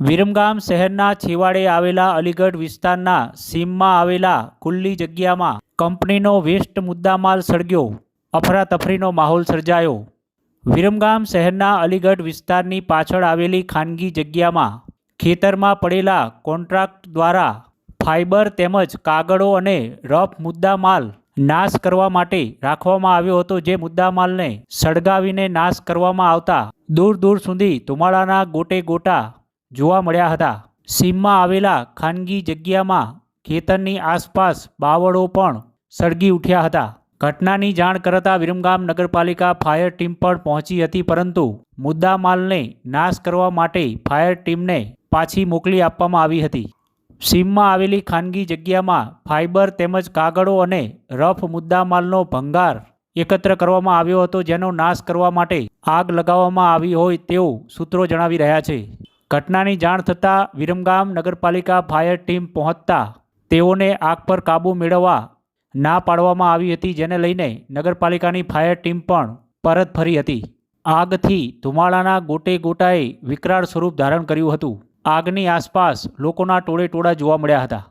વિરમગામ શહેરના છેવાડે આવેલા અલીગઢ વિસ્તારના સીમમાં આવેલા ખુલ્લી જગ્યામાં કંપનીનો વેસ્ટ મુદ્દામાલ સળગ્યો. અફરાતફરીનો માહોલ સર્જાયો. વિરમગામ શહેરના અલીગઢ વિસ્તારની પાછળ આવેલી ખાનગી જગ્યામાં ખેતરમાં પડેલા કોન્ટ્રાક્ટ દ્વારા ફાઇબર તેમજ કાગળો અને રફ મુદ્દામાલ નાશ કરવા માટે રાખવામાં આવ્યો હતો, જે મુદ્દામાલને સળગાવીને નાશ કરવામાં આવતા દૂર દૂર સુધી ધુમાડાના ગોટે ગોટા જોવા મળ્યા હતા. સીમમાં આવેલા ખાનગી જગ્યામાં ખેતરની આસપાસ બાવળો પણ સળગી ઉઠ્યા હતા. ઘટનાની જાણ કરતા વિરમગામ નગરપાલિકા ફાયર ટીમ પણ પહોંચી હતી, પરંતુ મુદ્દામાલને નાશ કરવા માટે ફાયર ટીમને પાછી મોકલી આપવામાં આવી હતી. સીમમાં આવેલી ખાનગી જગ્યામાં ફાઇબર તેમજ કાગળો અને રફ મુદ્દામાલનો ભંગાર એકત્ર કરવામાં આવ્યો હતો, જેનો નાશ કરવા માટે આગ લગાવવામાં આવી હોય તેવું સૂત્રો જણાવી રહ્યા છે. ઘટનાની જાણ થતાં વિરમગામ નગરપાલિકા ફાયર ટીમ પહોંચતા તેઓને આગ પર કાબૂ મેળવવા ના પાડવામાં આવી હતી, જેને લઈને નગરપાલિકાની ફાયર ટીમ પણ પરત ફરી હતી. આગથી ધુમાડાના ગોટે ગોટાએ વિકરાળ સ્વરૂપ ધારણ કર્યું હતું. આગની આસપાસ લોકોના ટોળે ટોળા જોવા મળ્યા હતા.